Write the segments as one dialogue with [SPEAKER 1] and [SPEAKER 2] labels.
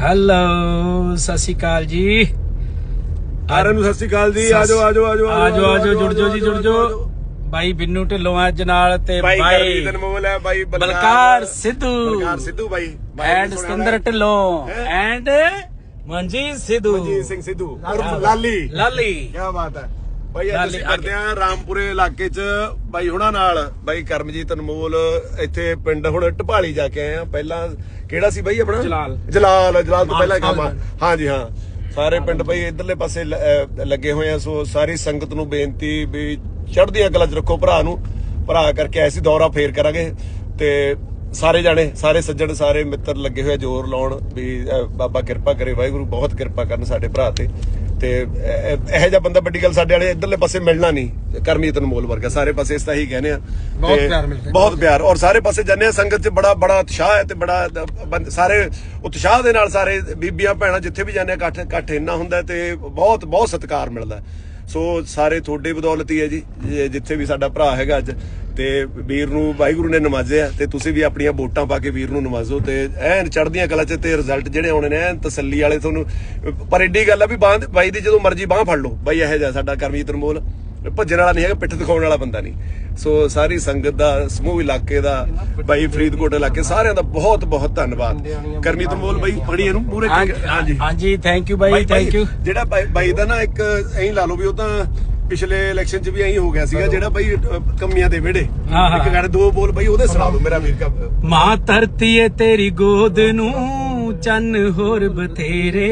[SPEAKER 1] Hello ਸਤਿ ਸ਼੍ਰੀ ਅਕਾਲ ਜੀ।
[SPEAKER 2] ਸਾਰਿਆਂ ਨੂੰ ਸਤਿ ਸ਼੍ਰੀ ਅਕਾਲ ਜੀ ਆਜੋ ਆਜੋ ਆਜੋ
[SPEAKER 1] ਆਜੋ ਆਜੋ ਜੁੜ ਜਾਓ ਜੀ ਜੁੜ ਜਾਓ ਬਾਈ ਬਿੰਨੂ ਢਿੱਲੋਂ ਅੱਜ ਨਾਲ ਤੇ
[SPEAKER 2] ਬਾਈ
[SPEAKER 1] ਬਾਈ
[SPEAKER 2] ਹੈ
[SPEAKER 1] ਬਲਕਾਰ। ਸਿੱਧੂ।
[SPEAKER 2] ਬਲਕਾਰ ਸਿੱਧੂ ਬਾਈ।
[SPEAKER 1] ਐਂਡ ਸਤਿੰਦਰ। ਢਿੱਲੋਂ? ਐਂਡ ਮਨਜੀਤ ਸਿੱਧੂ।
[SPEAKER 2] ਮਨਜੀਤ ਸਿੰਘ ਸਿੱਧੂ ਲਾਲੀ।
[SPEAKER 1] ਲਾਲੀ।
[SPEAKER 2] ਕੀ ਬਾਤ ਹੈ। ਬਾਈ ਅੱਜ ਅਸੀਂ ਕਰਦੇ ਆ ਰਾਮਪੁਰੇ ਇਲਾਕੇ 'ਚ ਬਾਈ ਹੁਣਾਂ ਨਾਲ ਬਾਈ ਕਰਮਜੀਤ ਅਨਮੋਲ ਇੱਥੇ ਪਿੰਡ ਹੁਣ ਢਪਾਲੀ ਜਾ ਕੇ ਆਏ ਆ ਪਹਿਲਾਂ ਕਿਹੜਾ ਸੀ ਬਾਈ ਆਪਣਾ?
[SPEAKER 1] ਜਲਾਲ।
[SPEAKER 2] ਜਲਾਲ ਜਲਾਲ ਤੋਂ ਪਹਿਲਾਂ ਕੰਮ ਆ। ਹਾਂਜੀ ਹਾਂ। ਸਾਰੇ ਪਿੰਡ ਬਾਈ ਇਧਰਲੇ ਪਾਸੇ ਲੱਗੇ ਹੋਏ ਆ ਸੋ ਸਾਰੀ ਸੰਗਤ ਨੂੰ ਬੇਨਤੀ ਵੀ ਚੜ੍ਹਦੀਆਂ ਕਲਾ 'ਚ ਰੱਖੋ ਭਰਾ ਨੂੰ। ਭਰਾ ਕਰਕੇ ਐਸੀ ਦੌਰਾ ਫੇਰ ਕਰਾਂਗੇ। ਤੇ ਸਾਰੇ ਜਾਣੇ ਸਾਰੇ ਸੱਜਣ ਸਾਰੇ ਮਿੱਤਰ ਲੱਗੇ ਹੋਏ ਜ਼ੋਰ ਲਾਉਣ ਵੀ ਬਾਬਾ ਕਿਰਪਾ ਕਰੇ ਵਾਹਿਗੁਰੂ ਬਹੁਤ ਕਿਰਪਾ ਕਰਨ ਸਾਡੇ ਭਰਾ ਤੇ। ਤੇ ਇਹ ਜਿਹਾ ਬੰਦਾ ਵੱਡੀ ਗੱਲ ਸਾਡੇ ਵਾਲੇ ਇਧਰਲੇ ਪਾਸੇ ਮਿਲਣਾ ਨਹੀਂ। ਕਰਮੀਤ ਅਨਮੋਲ ਵਰਗਾ। ਸਾਰੇ ਪਾਸੇ ਇਸ ਤਾਂ ਹੀ ਕਹਿੰਦੇ ਆ।
[SPEAKER 3] ਬਹੁਤ ਪਿਆਰ ਮਿਲਦਾ ਹੈ।
[SPEAKER 2] ਬਹੁਤ ਪਿਆਰ। ਔਰ ਸਾਰੇ ਪਾਸੇ ਜਾਂਦੇ ਆ ਸੰਗਤ 'ਚ ਬੜਾ ਬੜਾ ਉਤਸ਼ਾਹ ਹੈ ਤੇ ਬੜਾ ਸਾਰੇ ਉਤਸ਼ਾਹ ਦੇ ਨਾਲ ਸਾਰੇ ਬੀਬੀਆਂ ਭੈਣਾਂ ਜਿੱਥੇ ਵੀ ਜਾਂਦੇ ਆ ਇਕੱਠ ਇਕੱਠ ਇੰਨਾ ਹੁੰਦਾ ਤੇ ਬਹੁਤ ਬਹੁਤ ਸਤਿਕਾਰ ਮਿਲਦਾ। ਸੋ ਸਾਰੇ ਤੁਹਾਡੇ ਬਦੌਲਤ ਹੀ ਹੈ ਜੇ- ਜਿੱਥੇ ਵੀ ਸਾਡਾ ਭਰਾ ਹੈਗਾ ਅੱਜ। ਤੇ ਵੀਰ ਨੂੰ ਵਾਹਿਗੁਰੂ ਨੇ ਨਵਾਜ਼ਿਆ ਤੇ ਤੁਸੀਂ ਵੀ ਆਪਣੀਆਂ ਵੋਟਾਂ ਪਾ ਕੇ ਵੀਰ ਨੂੰ ਨਵਾਜ਼ੋ ਤੇ ਐਨ ਚੜ੍ਹਦੀਆਂ ਕਲਾ ਚ ਤੇ ਰਿਜ਼ਲਟ ਜਿਹੜੇ ਆਉਣੇ ਨੇ ਐਨ ਤਸੱਲੀ ਵਾਲੇ ਤੁਹਾਨੂੰ ਪਰ ਏਡੀ ਗੱਲ ਆ ਵੀ ਬਾਂਹ ਬਾਈ ਦੀ ਜਦੋਂ ਮਰਜ਼ੀ ਬਾਹ ਫੜ ਲਓ। ਬਾਈ ਇਹੋ ਜਿਹਾ ਸਾਡਾ ਕਰਮਜੀਤ ਅਨਮੋਲ ਭੱਜਣ ਵਾਲਾ ਨਹੀਂ ਹੈਗਾ ਪਿੱਠ ਦਿਖਾਉਣ ਵਾਲਾ ਬੰਦਾ ਨਹੀਂ। ਸੋ ਸਾਰੀ ਸੰਗਤ ਦਾ ਸਮੂਹ ਇਲਾਕੇ ਦਾ ਬਾਈ ਫਰੀਦਕੋਟ ਇਲਾਕੇ ਸਾਰਿਆਂ ਦਾ ਬਹੁਤ ਬਹੁਤ ਧੰਨਵਾਦ। ਕਰਮਜੀਤ ਅਨਮੋਲ ਬਾਈ ਫੜੀ ਇਹਨੂੰ ਪੂਰੇ
[SPEAKER 1] ਹਾਂਜੀ ਹਾਂਜੀ। ਥੈਂਕ ਯੂ ਬਾਈ ਥੈਂਕ ਯੂ
[SPEAKER 2] ਜਿਹੜਾ ਬਾਈ ਦਾ ਨਾ ਇੱਕ ਐਂ ਲਾ ਲਓ ਵੀ ਉਹ ਤਾਂ ਪਿਛਲੇ ਇਲੈਕਸ਼ਨ 'ਚ ਵੀ ਐਂ ਹੋ ਗਿਆ ਸੀਗਾ ਜਿਹੜਾ ਬਾਈ ਕਮੀਆਂ ਦੇ
[SPEAKER 1] ਹਾਂ, ਹਾਂ।
[SPEAKER 2] ਇੱਕ ਗੱਲ ਦੋ ਬੋਲ ਬਾਈ ਉਹਦੇ ਸੁਣਾ ਦਿਓ ਮੇਰਾ ਵੀਰ ਕਾ
[SPEAKER 1] ਮਾਂ ਧਰਤੀ ਏ ਤੇਰੀ ਗੋਦ ਨੂੰ ਚੰਨ ਹੋਰ ਬਥੇਰੇ।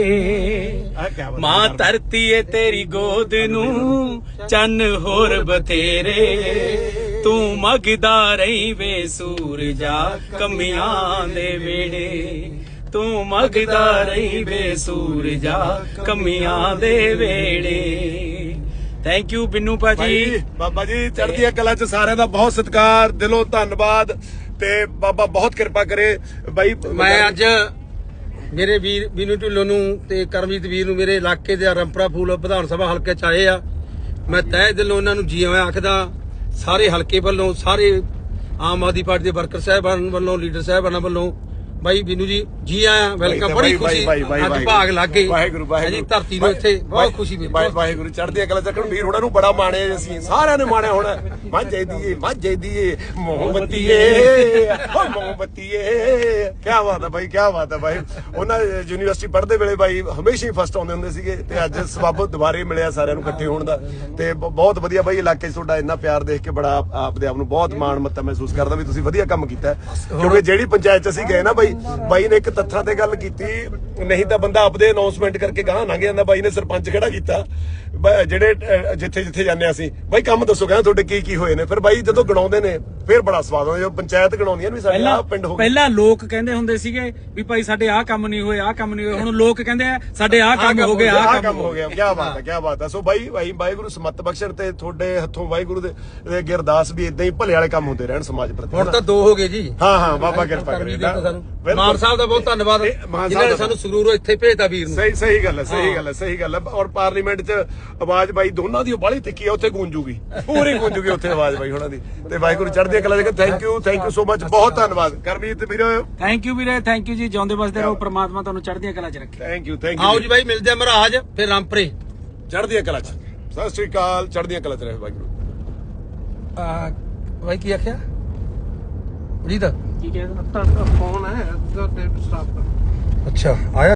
[SPEAKER 2] ਆਹ ਕਿਆ ਬਾਤ
[SPEAKER 1] ਮਾਂ। ਧਰਤੀ ਏ ਤੇਰੀ ਗੋਦ ਨੂੰ ਚੰਨ ਹੋਰ ਬਥੇਰੇ। ਤੂੰ ਮਗਦਾ ਰਹੀ ਵੇ ਸੂਰਜਾ ਕਮੀਆਂ ਦੇ ਵੇੜੇ ਤੂੰ ਮਗਦਾ ਰਹੀ ਵੇ ਸੂਰਜਾ ਕਮੀਆਂ ਦੇ ਵੇੜੇ ਥੈਂਕ ਯੂ ਬਿੰਨੂ ਭਾਜੀ
[SPEAKER 2] ਬਾਬਾ ਜੀ ਚੜ੍ਹਦੀਆਂ ਕਲਾ 'ਚ ਸਾਰਿਆਂ ਦਾ ਬਹੁਤ ਸਤਿਕਾਰ ਦਿਲੋਂ ਧੰਨਵਾਦ ਤੇ ਬਾਬਾ ਬਹੁਤ ਕਿਰਪਾ ਕਰੇ। ਬਾਈ
[SPEAKER 3] ਮੈਂ ਅੱਜ ਮੇਰੇ ਵੀਰ ਬੀਨੂ ਢਿੱਲੋਂ ਨੂੰ ਤੇ ਕਰਮਜੀਤ ਵੀਰ ਨੂੰ ਮੇਰੇ ਇਲਾਕੇ ਦੇ ਰੰਪਰਾ ਫੂਲ ਵਿਧਾਨ ਸਭਾ ਹਲਕੇ ਚ ਆਏ ਆ। ਮੈਂ ਤਹਿ ਦਿਲੋਂ ਉਹਨਾਂ ਨੂੰ ਜੀ ਆਇਆਂ ਆਖਦਾ ਸਾਰੇ ਹਲਕੇ ਵੱਲੋਂ ਸਾਰੇ ਆਮ ਆਦਮੀ ਪਾਰਟੀ ਦੇ ਵਰਕਰ ਸਾਹਿਬਾਨ ਵੱਲੋਂ ਲੀਡਰ ਸਾਹਿਬਾਨਾਂ ਵੱਲੋਂ ਬਾਈ ਬੀਨੂ ਜੀ ਜੀ ਆਇਆਂ ਵੈਲਕਮ ਬੜੀ ਖੁਸ਼ੀ। ਅੱਜ ਭਾਗ ਲੱਗ ਗਏ
[SPEAKER 2] ਵਾਹਿਗੁਰੂ ਵਾਹਿਗੁਰੂ।
[SPEAKER 3] ਜੀ ਧਰਤੀ ਨੂੰ ਇੱਥੇ ਬਹੁਤ ਖੁਸ਼ੀ ਮਿਲੀ।
[SPEAKER 2] ਵਾਹਿ- ਵਾਹਿਗੁਰੂ ਚੜ੍ਹਦੀਆਂ ਕਲਾ ਚੱਕਣ ਵੀਰ ਉਹਨਾਂ ਨੂੰ ਬੜਾ ਮਾਣਿਆ ਅਸੀਂ। ਸਾਰਿਆਂ ਨੇ ਮਾਣਿਆ ਹੋਣਾ। ਮਾਝੇ ਦੀਏ ਮਾਝੇ ਦੀਏ ਮੋਹਬਤੀਏ ਓ ਮੋਹਬਤੀਏ ਕੀ ਬਾਤ ਹੈ ਬਾਈ ਕੀ ਬਾਤ ਹੈ ਬਾਈ। ਉਹਨਾਂ ਯੂਨੀਵਰਸਿਟੀ ਪੜ੍ਹਦੇ ਵੇਲੇ ਬਾਈ ਹਮੇਸ਼ਾ ਹੀ ਫਸਟ ਆਉਂਦੇ ਹੁੰਦੇ ਸੀਗੇ ਤੇ ਅੱਜ ਸਬੱਬ ਦੁਬਾਰੇ ਮਿਲਿਆ ਸਾਰਿਆਂ ਨੂੰ ਇਕੱਠੇ ਹੋਣ ਦਾ। ਤੇ ਬਹੁਤ ਵਧੀਆ ਬਾਈ ਇਲਾਕੇ 'ਚ ਤੁਹਾਡਾ ਇੰਨਾ ਪਿਆਰ ਦੇਖ ਕੇ ਬੜਾ ਆਪ- ਆਪਦੇ ਆਪ ਨੂੰ ਬਹੁਤ ਮਾਣ ਮੱਤਾ ਮਹਿਸੂਸ ਕਰਦਾ ਵੀ ਤੁਸੀਂ ਵਧੀਆ ਕੰਮ ਕੀਤਾ। ਕਿਉਂਕਿ ਜਿਹੜੀ ਪੰਚਾਇਤ 'ਚ ਅਸੀਂ ਗਏ ਨਾ ਬਾਈ ਬਾਈ ਨੇ ਇੱਕ ਤੱਥਾਂ ਤੇ ਗੱਲ ਕੀਤੀ, ਨਹੀਂ ਤਾਂ ਬੰਦਾ ਆਪਦੇ ਅਨਾਉਂਸਮੈਂਟ ਕਰਕੇ ਗਾਹ ਲੰਘ ਜਾਂਦਾ। ਬਾਈ ਨੇ ਸਰਪੰਚ ਖੜਾ ਕੀਤਾ। ਜਿਹੜੇ ਜਿੱਥੇ ਜਿੱਥੇ ਜਾਂਦੇ ਹਾਂ ਅਸੀਂ। ਬਾਈ, ਕੰਮ ਦੱਸੋ ਕਹਿੰਦਾ ਤੁਹਾਡੇ ਕੀ ਕੀ ਹੋਏ ਨੇ? ਫਿਰ ਬਾਈ ਜਦੋਂ ਗਣਾਉਂਦੇ ਨੇ ਫਿਰ ਬੜਾ ਸਵਾਦ ਆਉਂਦਾ ਜਦੋਂ ਪੰਚਾਇਤ ਗਣਾਉਂਦੀਆਂ ਨੇ ਵੀ ਸਾਡੇ ਆਹ ਪਿੰਡ ਹੋ ਗਿਆ
[SPEAKER 1] ਪਹਿਲਾਂ ਲੋਕ ਕਹਿੰਦੇ ਹੁੰਦੇ ਸੀਗੇ ਵੀ ਭਾਈ ਸਾਡੇ ਆਹ ਕੰਮ ਨਹੀਂ ਹੋਏ ਆਹ ਕੰਮ ਨਹੀਂ ਹੋਏ। ਹੁਣ ਲੋਕ ਕਹਿੰਦੇ ਆ ਸਾਡੇ ਆਹ ਕੰਮ ਹੋ ਗਏ ਆਹ ਕੰਮ
[SPEAKER 2] ਹੋ ਗਿਆ। ਕੀ ਬਾਤ ਹੈ ਕੀ ਬਾਤ ਹੈ। ਸੋ ਬਾਈ ਭਾਈ ਵਾਹਿਗੁਰੂ ਸਮਤ ਬਖਸ਼ਣ ਤੇ ਤੁਹਾਡੇ ਹੱਥੋਂ ਵਾਹਿਗੁਰੂ ਦੇ ਅਰਦਾਸ ਵੀ ਇਦਾਂ ਹੀ ਭਲੇ ਵਾਲੇ ਕੰਮ ਹੁੰਦੇ ਰਹਿਣ ਸਮਾਜ ਪ੍ਰਤੀ
[SPEAKER 3] ਹੁਣ ਤਾਂ ਦੋ ਹੋ ਗਏ ਜੀ।
[SPEAKER 2] ਹਾਂ ਹਾਂ ਬਾਬਾ ਕਿਰਪਾ ਕਰੇ।
[SPEAKER 3] ਮਾਨ ਸਾਹਿਬ ਦਾ ਬਹੁਤ ਧੰਨਵਾਦ। ਜਿਨ੍ਹਾਂ ਨੇ ਸਾਨੂੰ ਸਰੂਰੋਂ ਇੱਥੇ ਭੇਜਤਾ ਵੀਰ ਨੂੰ।
[SPEAKER 2] ਸਹੀ ਸਹੀ ਗੱਲ ਹੈ ਸਹੀ ਗੱਲ ਹੈ ਸਹੀ ਗੱਲ ਹੈ। ਔਰ ਪਾਰਲੀਮੈਂਟ 'ਚ ਆਵਾਜ਼ ਬਾਈ ਦੋਨਾਂ ਦੀ ਬਾਲੀ ਤਿੱਖੀ ਆ ਉੱਥੇ ਗੂੰਜੂਗੀ। ਪੂਰੀ ਗੂੰਜੂਗੀ ਉੱਥੇ ਆਵਾਜ਼ ਬਾਈ ਉਹਨਾਂ ਦੀ। ਤੇ ਵਾਹਿਗੁਰੂ ਚੜ੍ਹਦੀ ਕਲਾ ਦੇ thank you thank you so much ਬਹੁਤ ਧੰਨਵਾਦ। ਕਰਮਜੀਤ ਵੀਰ।
[SPEAKER 1] ਥੈਂਕ ਯੂ ਵੀਰੇ ਥੈਂਕ ਯੂ ਜੀ। ਜਿਉਂਦੇ ਵਸਦੇ ਰਹੋ ਪ੍ਰਮਾਤਮਾ ਤੁਹਾਨੂੰ ਚੜ੍ਹਦੀਆਂ ਕਲਾ 'ਚ ਰੱਖੇ।
[SPEAKER 2] ਥੈਂਕ ਯੂ ਥੈਂਕ
[SPEAKER 3] ਆਓ
[SPEAKER 2] ਯੂ
[SPEAKER 3] ਜੀ ਬਾਈ ਮਿਲਦੇ ਆ ਮਹਾਰਾਜ ਫਿਰ ਰਾਮਪਰੇ।
[SPEAKER 2] ਚੜ੍ਹਦੀਆਂ ਕਲਾ 'ਚ। ਸਤਿ ਸ਼੍ਰੀ ਅਕਾਲ ਚੜ੍ਹਦੀਆਂ ਕਲਾ 'ਚ ਰਹੇ ਵਾਹਿਗੁਰੂ।
[SPEAKER 3] ਆ ਬਾਈ ਕੀ ਆਖਿਆ? ਰੀਤ
[SPEAKER 1] ਕੀ ਕਹਿੰਦਾ
[SPEAKER 3] ਅੱਛਾ ਆਇਆ